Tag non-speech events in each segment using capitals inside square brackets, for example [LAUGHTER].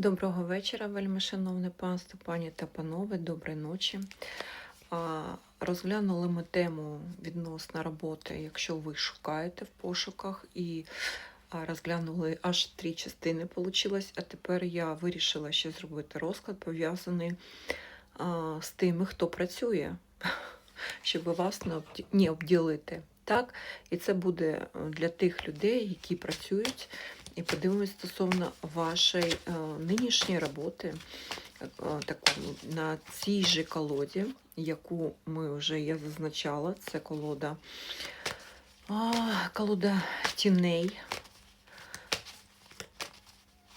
Доброго вечора, вельми шановне панство, пані та панове, доброї ночі. Розглянули ми тему відносно роботи, якщо ви шукаєте в пошуках, і розглянули аж три частини вийшло. А тепер я вирішила ще зробити розклад, пов'язаний з тими, хто працює, [LAUGHS] щоб вас не обді- не обділити. Так? І це буде е, для тих людей, які працюють. І подивимось стосовно вашої е, нинішньої роботи е, такому, на цій же колоді, яку ми вже я зазначала. Це колода, а, колода тіней.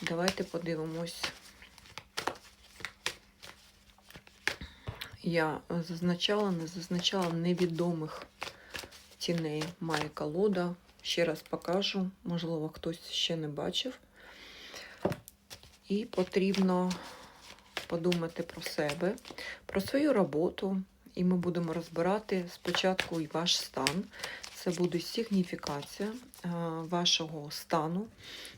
Давайте подивимось. Я зазначала, не зазначала невідомих тіней має колода. Ще раз покажу, можливо, хтось ще не бачив. І потрібно подумати про себе, про свою роботу. І ми будемо розбирати спочатку і ваш стан. Це буде сигніфікація вашого стану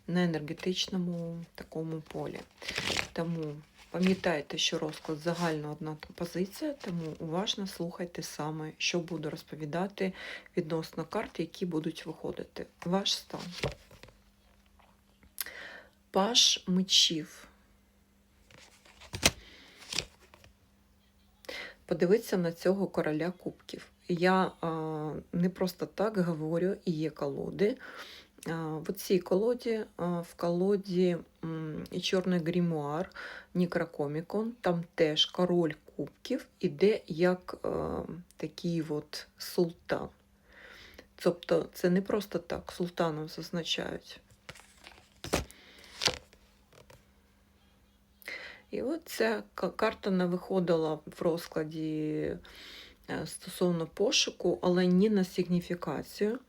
на енергетичному такому полі. Тому пам'ятайте, що розклад загальна одна позиція, тому уважно слухайте саме, що буду розповідати відносно карт, які будуть виходити. Ваш стан. Паш мечів. Подивіться на цього короля кубків. Я а, не просто так говорю, і є колоди. А, в цій колоді, а, в колоді м, чорний грімуар Нікрокомікон, там теж король кубків іде як а, такий от султан. Тобто це не просто так султаном зазначають. І от ця карта не виходила в розкладі стосовно пошуку, але ні на сигніфікацію.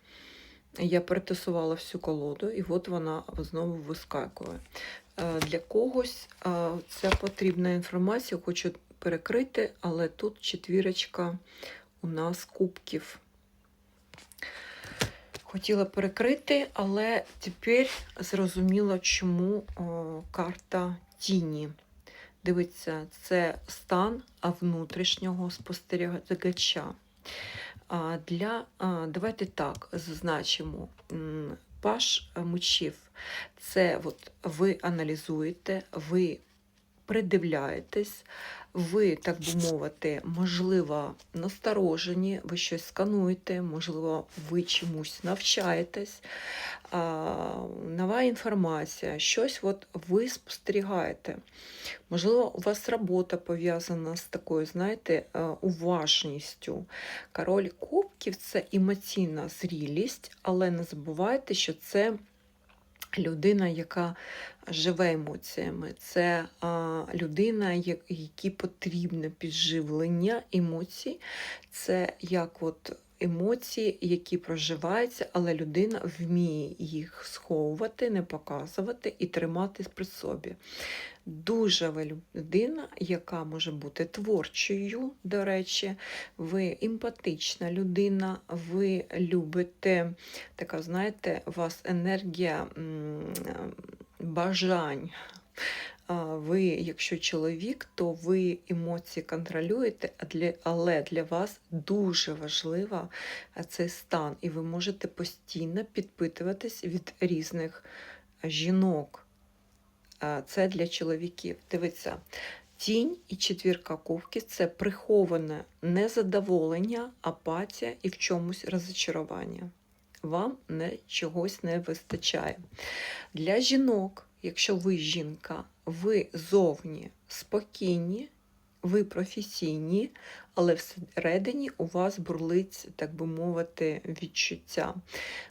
Я перетасувала всю колоду, і от вона знову вискакує. Е, Для когось е, ця потрібна інформація, хочу перекрити, але тут четвірочка у нас кубків. Хотіла перекрити, але тепер зрозуміла, чому карта тіні. Дивіться, це стан внутрішнього спостерігача. Для, давайте так зазначимо. Паш мечів це от ви аналізуєте, ви придивляєтесь, ви, так би мовити, можливо, насторожені, ви щось скануєте, можливо, ви чомусь навчаєтесь, а, нова інформація, щось от ви спостерігаєте. Можливо, у вас робота пов'язана з такою, знаєте, е, уважністю. Король кубків це емоційна зрілість, але не забувайте, що це людина, яка живе емоціями. Це а, людина, якій потрібне підживлення емоцій. Це як от емоції, які проживаються, але людина вміє їх сховувати, не показувати і тримати при собі. Дуже людина, яка може бути творчою, до речі, ви емпатична людина, ви любите, така, знаєте, у вас енергія бажань. Ви, якщо чоловік, то ви емоції контролюєте, але для вас дуже важлива цей стан, і ви можете постійно підпитуватись від різних жінок. Це для чоловіків. Дивіться, тінь і четвірка кубків – це приховане незадоволення, апатія і в чомусь розчарування. Вам не, чогось не вистачає. Для жінок, якщо ви жінка, ви зовні спокійні, ви професійні, але всередині у вас бурлить, так би мовити, відчуття.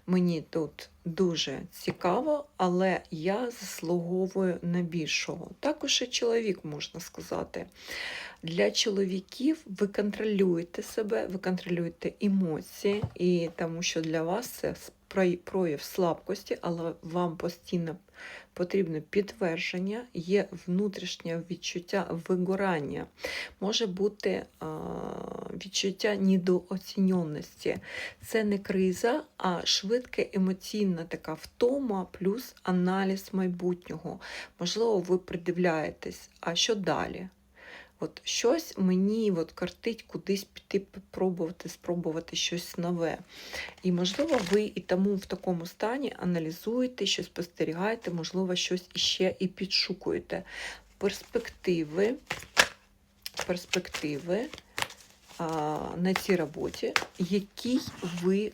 Мені тут дуже цікаво, але я заслуговую на більшого. Також і чоловік, можна сказати. Для чоловіків ви контролюєте себе, ви контролюєте емоції, і тому що для вас це прояв слабкості, але вам постійно потрібне підтвердження, є внутрішнє відчуття вигорання, може бути відчуття недооціненості. Це не криза, а швидка емоційна така втома плюс аналіз майбутнього. Можливо, ви придивляєтесь, а що далі? От щось мені от картить кудись піти попробувати, спробувати щось нове. І, можливо, ви і тому в такому стані аналізуєте, що спостерігаєте, можливо, щось іще і підшукуєте. Перспективи, перспективи на цій роботі, якій ви,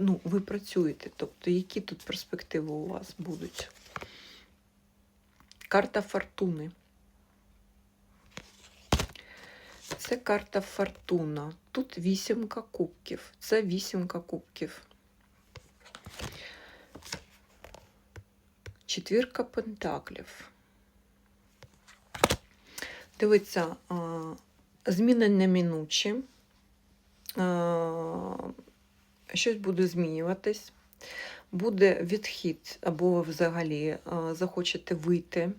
ну, ви працюєте, тобто які тут перспективи у вас будуть. Карта фортуни. Це карта фортуна. Тут вісімка кубків. Це вісімка кубків. Четвірка пентаклів. Дивіться, а, зміни неминучі. Щось буде змінюватись. Буде відхід, або ви взагалі захочете вийти.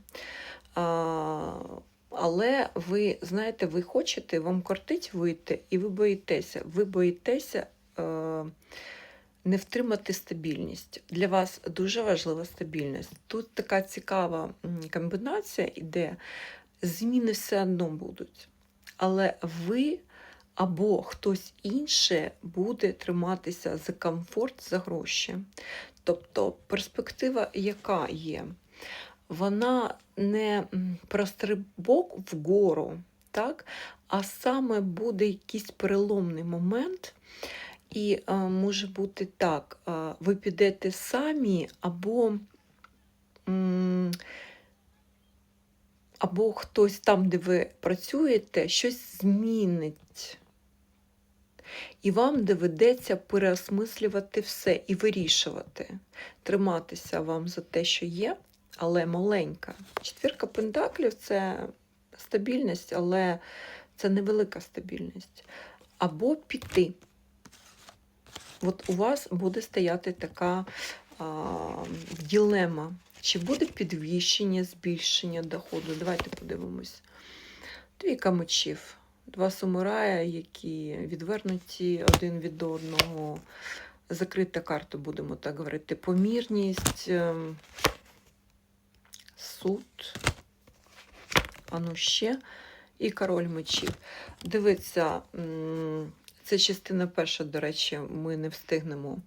Але ви знаєте, ви хочете, вам кортить вийти, і ви боїтеся. Ви боїтеся е, не втримати стабільність. Для вас дуже важлива стабільність. Тут така цікава комбінація іде, зміни все одно будуть. Але ви або хтось інше буде триматися за комфорт, за гроші. Тобто перспектива, яка є? Вона не м, про стрибок вгору, так? а саме буде якийсь переломний момент, і а, може бути так: а, ви підете самі, або, м, або хтось там, де ви працюєте, щось змінить. І вам доведеться переосмислювати все і вирішувати, триматися вам за те, що є, але маленька. Четвірка пентаклів це стабільність, але це невелика стабільність. Або піти. От у вас буде стояти така а, ділема. Чи буде підвищення, збільшення доходу? Давайте подивимось. Двійка мечів. Два самурая, які відвернуті один від одного. Закрита карта, будемо так говорити. Помірність, ем, суд, а ну ще, і король мечів. Дивіться, це частина перша, до речі, ми не встигнемо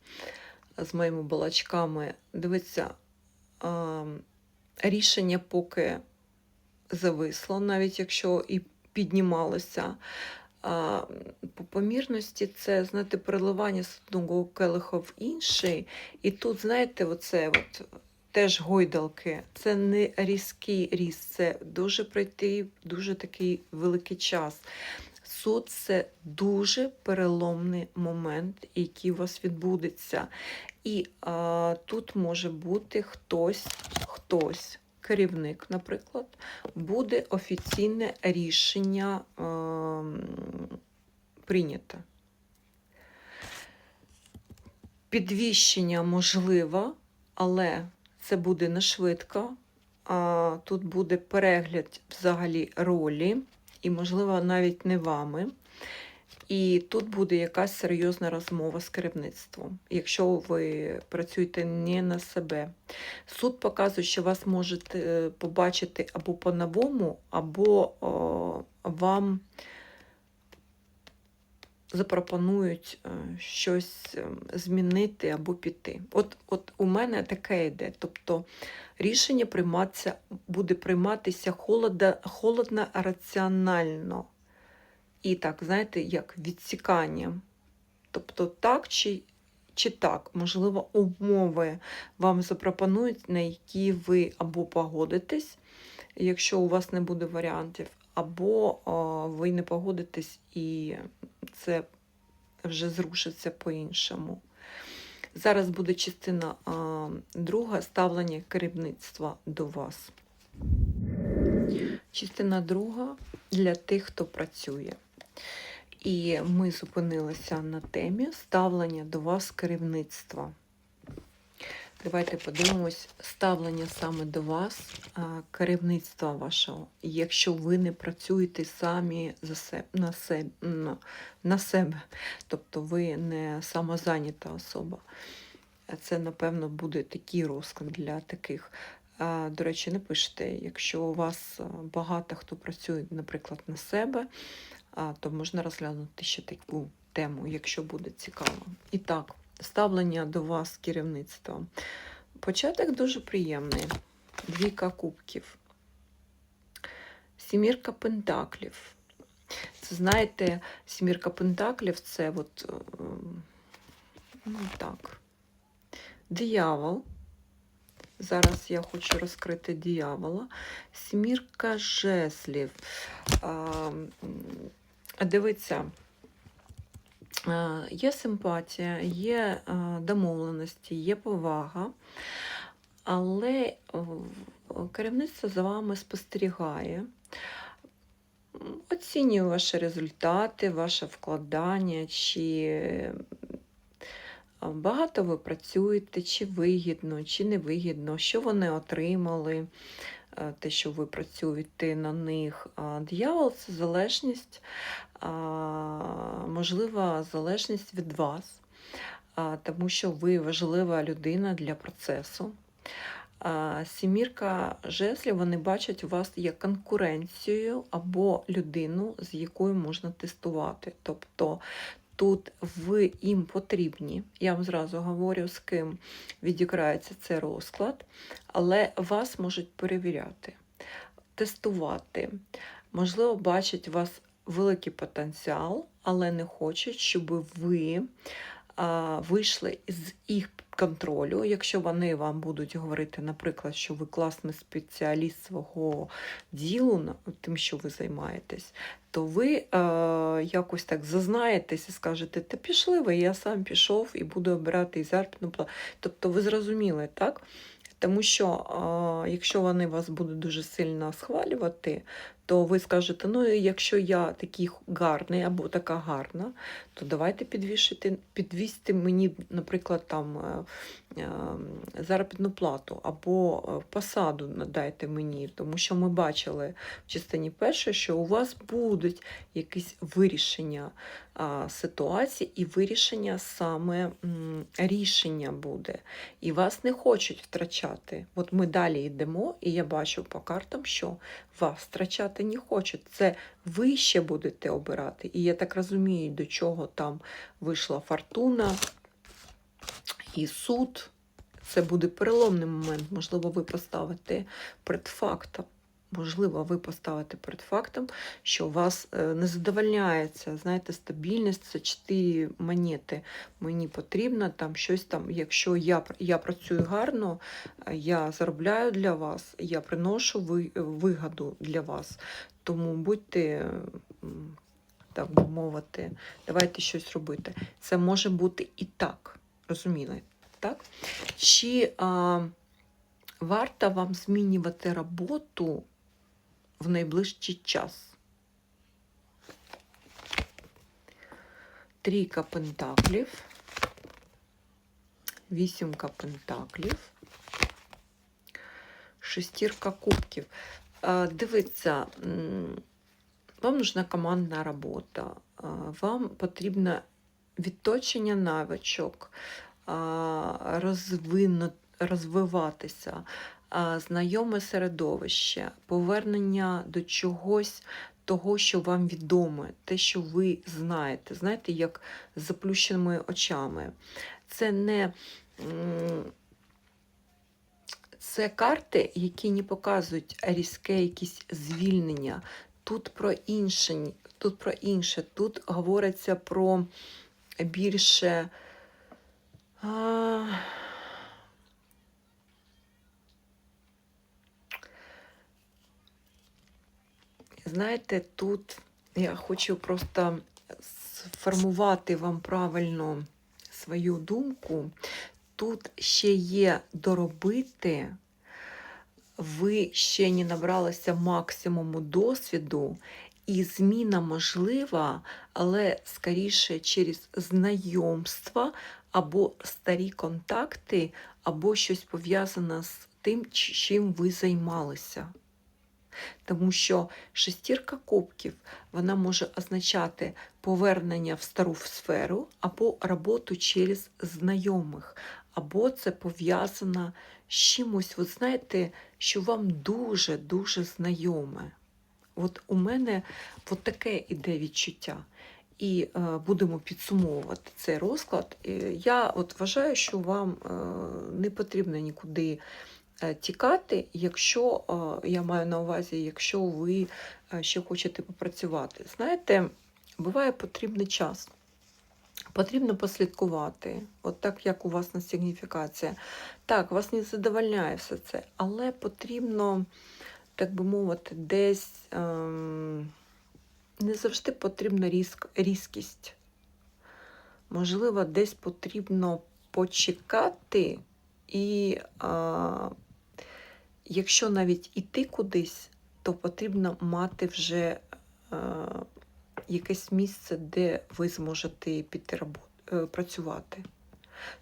з моїми балачками. Дивіться, рішення поки зависло, навіть якщо і піднімалося. По помірності це, знаєте, переливання з одного келиха в інший. І тут, знаєте, оце от, теж гойдалки. Це не різкий ріст, це дуже пройти дуже такий великий час. Суд це дуже переломний момент, який у вас відбудеться. І а, тут може бути хтось, хтось, керівник, наприклад, буде офіційне рішення а, прийнято. Підвищення можливо, але це буде не швидко. Тут буде перегляд взагалі ролі, і, можливо, навіть не вами. І тут буде якась серйозна розмова з керівництвом, якщо ви працюєте не на себе. Суд показує, що вас можуть е, побачити або по-новому, або о, вам запропонують е, щось е, змінити або піти. От, от у мене таке йде. Тобто рішення прийматися, буде прийматися холодно, холодно раціонально. І так, знаєте, як відсікання. Тобто так чи, чи так, можливо, умови вам запропонують, на які ви або погодитесь, якщо у вас не буде варіантів, або о, ви не погодитесь і це вже зрушиться по-іншому. Зараз буде частина а, друга ставлення керівництва до вас. Частина друга для тих, хто працює. І ми зупинилися на темі ставлення до вас керівництва. Давайте подивимось ставлення саме до вас, керівництва вашого. Якщо ви не працюєте самі за себе, на, себе, на, себе, тобто ви не самозайнята особа. Це, напевно, буде такий розклад для таких. До речі, не пишете, якщо у вас багато хто працює, наприклад, на себе, то можна розглянути ще таку тему, якщо буде цікаво. І так, ставлення до вас керівництва. Початок дуже приємний. Двійка кубків. Сімірка пентаклів. Це знаєте, сімірка пентаклів це от, е, ну так, диявол. Зараз я хочу розкрити диявола. Сімірка жеслів. А, дивіться, є симпатія, є домовленості, є повага, але керівництво за вами спостерігає. Оцінює ваші результати, ваше вкладання, чи багато ви працюєте, чи вигідно, чи невигідно, що вони отримали, е, те, що ви працюєте на них. А Диявол це залежність, можлива залежність від вас, тому що ви важлива людина для процесу. Сімірка жезлів вони бачать вас як конкуренцію або людину, з якою можна тестувати. Тобто тут ви їм потрібні. Я вам зразу говорю, з ким відіграється цей розклад, але вас можуть перевіряти, тестувати. Можливо, бачать у вас великий потенціал, але не хочуть, щоб ви вийшли з їх контролю. Якщо вони вам будуть говорити, наприклад, що ви класний спеціаліст свого ділу, тим, що ви займаєтесь, то ви е, якось так зазнаєтесь і скажете, та пішли ви, я сам пішов і буду обирати і заробітну плату. Тобто ви зрозуміли, так? Тому що якщо вони вас будуть дуже сильно схвалювати, то ви скажете, ну якщо я такий гарний або така гарна, то давайте підвішити, підвісти мені, наприклад, там е, е, заробітну плату або е, посаду надайте мені, тому що ми бачили в частині першої, що у вас будуть якісь вирішення ситуації і вирішення саме рішення буде. І вас не хочуть втрачати. От ми далі йдемо, і я бачу по картам, що вас втрачати не хочуть. Це ви ще будете обирати. І я так розумію, до чого там вийшла фортуна і суд. Це буде переломний момент. Можливо, ви поставите перед фактом. Можливо, ви поставите перед фактом, що вас е, не задовольняється. Знаєте, стабільність це чотири монети. Мені потрібно там щось там. Якщо я, я працюю гарно, е, я заробляю для вас, я приношу ви- вигоду для вас. Тому будьте, так би мовити, давайте щось робити. Це може бути і так. Розуміли? Так? Чи а, варто вам змінювати роботу в найближчий час? Трійка пентаклів, вісімка пентаклів, шестірка кубків. Дивіться, вам нужна командна робота, вам потрібно відточення навичок, а, розвину- розвиватися, знайоме середовище, повернення до чогось того, що вам відоме, те, що ви знаєте. Знаєте, як з заплющеними очами. Це не це карти, які не показують різке якісь звільнення. Тут про інше, тут про інше. Тут говориться про більше. А... Знаєте, тут я хочу просто сформувати вам правильно свою думку. Тут ще є доробити, ви ще не набралися максимуму досвіду, і зміна можлива, але скоріше через знайомства або старі контакти, або щось пов'язане з тим, чим ви займалися. Тому що шестірка кубків вона може означати повернення в стару сферу або роботу через знайомих, або це пов'язано з чимось, ви знаєте, що вам дуже-дуже знайоме. От у мене от таке іде відчуття. І е, будемо підсумовувати цей розклад. Е, Я от вважаю, що вам е, не потрібно нікуди тікати, якщо е, я маю на увазі, якщо ви е, ще хочете попрацювати. Знаєте, буває потрібний час. Потрібно послідкувати, от так як у вас на сигніфікація. Так, вас не задовольняє все це, але потрібно, так би мовити, десь ем, не завжди потрібна різк, різкість. Можливо, десь потрібно почекати, і а, якщо навіть іти кудись, то потрібно мати вже а, якесь місце, де ви зможете піти е, працювати.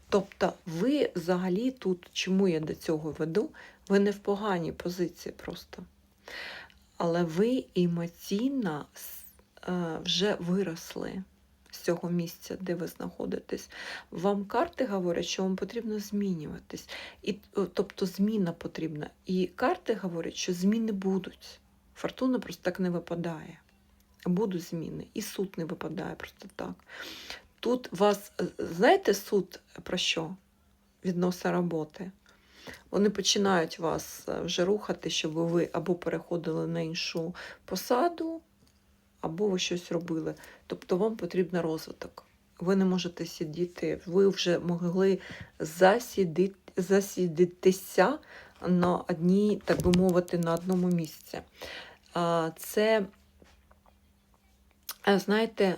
Тобто, ви взагалі тут, чому я до цього веду, ви не в поганій позиції просто. Але ви емоційно е, вже виросли цього місця, де ви знаходитесь. Вам карти говорять, що вам потрібно змінюватись. І, тобто зміна потрібна. І карти говорять, що зміни будуть. Фортуна просто так не випадає. Будуть зміни. І суд не випадає просто так. Тут вас, е, знаєте, суд про що? Відносно роботи. Вони починають вас е, вже рухати, щоб ви або переходили на іншу посаду, або ви щось робили. Тобто вам потрібен розвиток. Ви не можете сидіти, ви вже могли засідити, засідитися на одній, так би мовити, на одному місці. Це, е, знаєте,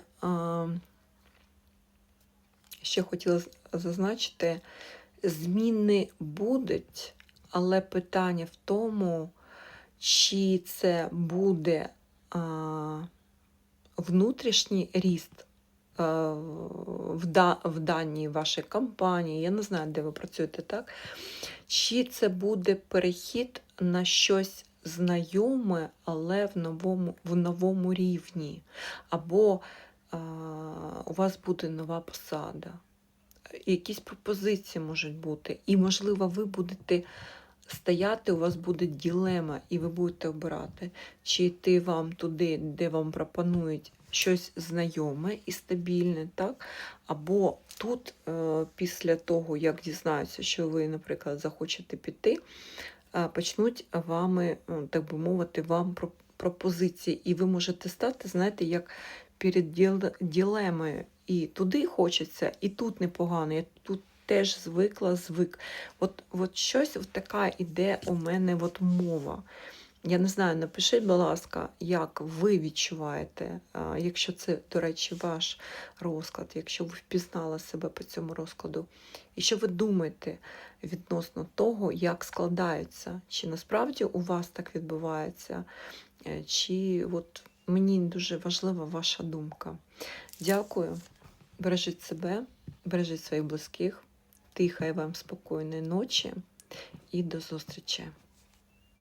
ще хотіла зазначити, зміни будуть, але питання в тому, чи це буде внутрішній ріст в, да, в даній вашій компанії, я не знаю, де ви працюєте так, чи це буде перехід на щось знайоме, але в новому, в новому рівні, або а, у вас буде нова посада? Якісь пропозиції можуть бути. І, можливо, ви будете стояти, у вас буде ділема, і ви будете обирати, чи йти вам туди, де вам пропонують щось знайоме і стабільне, так? або тут, е, після того, як дізнаються, що ви, наприклад, захочете піти, е, почнуть вами, е, так би мовити, вам про- пропозиції, і ви можете стати, знаєте, як перед ділемою. І туди хочеться, і тут непогано. Я тут теж звикла, звик. От, от щось от така іде у мене от мова. Я не знаю, напишіть, будь ласка, як ви відчуваєте, якщо це, до речі, ваш розклад, якщо ви впізнали себе по цьому розкладу, і що ви думаєте відносно того, як складаються, чи насправді у вас так відбувається, е, чи от мені дуже важлива ваша думка. Дякую. Бережіть себе, бережіть своїх близьких. Тихої вам спокійної ночі і до зустрічі!